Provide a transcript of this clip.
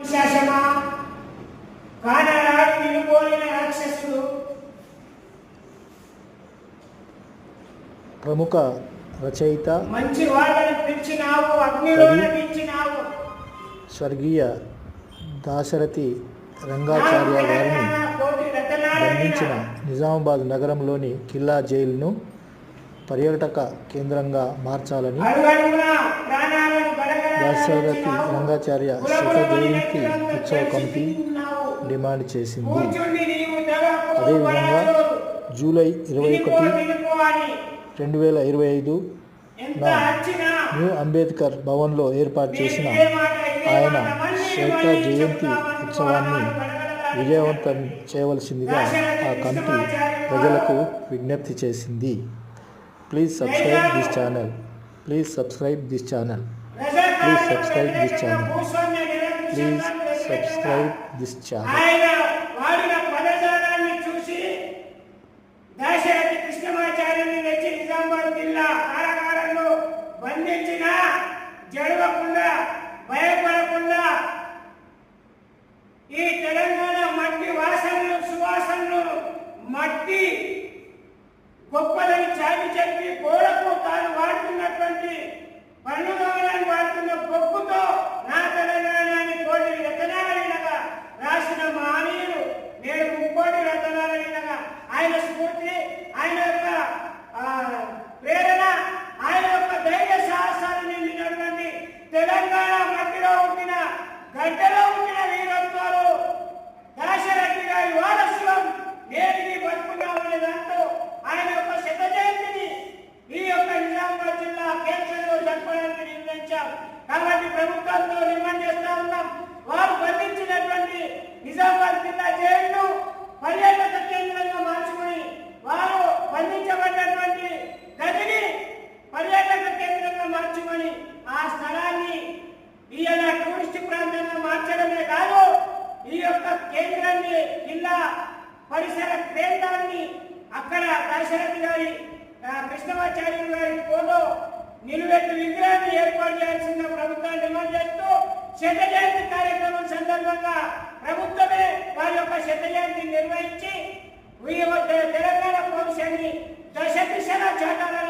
శాసమా కానరాడు నిలుపోలిన రాక్షసుడు. ప్రముఖ రచయిత మంచి వాళ్ళని పిలిచినావు పిలిచినావు స్వర్గీయ దాశరథి రంగాచార్య రతనాలైన బంధించిన నిజామాబాద్ నగరంలోని కిల్లా జైలును పర్యాటక కేంద్రంగా మార్చాలని దాశరథి. రంగాచార్య శత జయంతి ఉత్సవ కమిటీ. డిమాండ్ చేసింది అదేవిధంగా. జూలై ఇరవై ఒకటి రెండు వేల ఇరవై ఐదు న్యూ అంబేద్కర్ భవన్లో ఏర్పాటు చేసిన ఆయన మళ్ళీ జయంతి ఉత్సవాన్ని విజయవంతం చేయవలసిందిగా ఆ కమిటీ ప్రజలకు విజ్ఞప్తి చేసింది please subscribe this channel please subscribe this channel please subscribe this channel please subscribe this channel ఆయన పదజాలాన్ని చూసి జిల్లా బంధించిన జడవకుండా భయపడకుండా ఈ తెలంగాణ మట్టి వాసనలు సువాసనలు మట్టి గొప్పదని చాటి చెప్పి గోడకు తాను వాడుతున్నటువంటి పన్నుదోమలని వాడుతున్న గొప్పతో నా తెలంగాణ కోటి రతనాలగా రాసిన మహనీయుడు నేడు ముక్కోటి రతనాలగా ఆయన స్ఫూర్తి ఆయన యొక్క ప్రేరణ ఆయన యొక్క ధైర్య సాహసాలు నిండినటువంటి తెలంగాణ మట్టిలో ఉండిన గడ్డలో ఉండిన వీరత్వాలు దాశరథి గారి వారసులం నేటికి బతుకున్నామనే దాంతో ఆయన యొక్క శత జయంతిని ఈ యొక్క నిజామాబాద్ జిల్లా కేంద్రంలో జరపడానికి నిర్ణయించాం కాబట్టి ప్రభుత్వంతో డిమాండ్ చేస్తా ఉన్నాం. వారు బంధించినటువంటి నిజామాబాద్ జిల్లా జైలు పర్యాటక కేంద్రంగా మార్చుకుని వారు బంధించబడినటువంటి గదిని పర్యాటక కేంద్రంగా మార్చుకొని ఆ స్థలాన్ని ఈయన టూరిస్ట్ ప్రాంతంగా మార్చడమే కాదు ఈ యొక్క కేంద్రాన్ని జిల్లా పరిసర కేంద్రాన్ని అక్కడ దాశరథి గారి కృష్ణమాచార్యులు గారి ఫోటో నిలువెత్తు విగ్రహాన్ని ఏర్పాటు చేయాల్సిన ప్రభుత్వాన్ని డిమాండ్ చేస్తూ శత జయంతి కార్యక్రమం సందర్భంగా ప్రభుత్వమే వారి యొక్క శత జయంతి నిర్వహించి తెలంగాణ భవిష్యాన్ని దశ దిశగా చేతాలని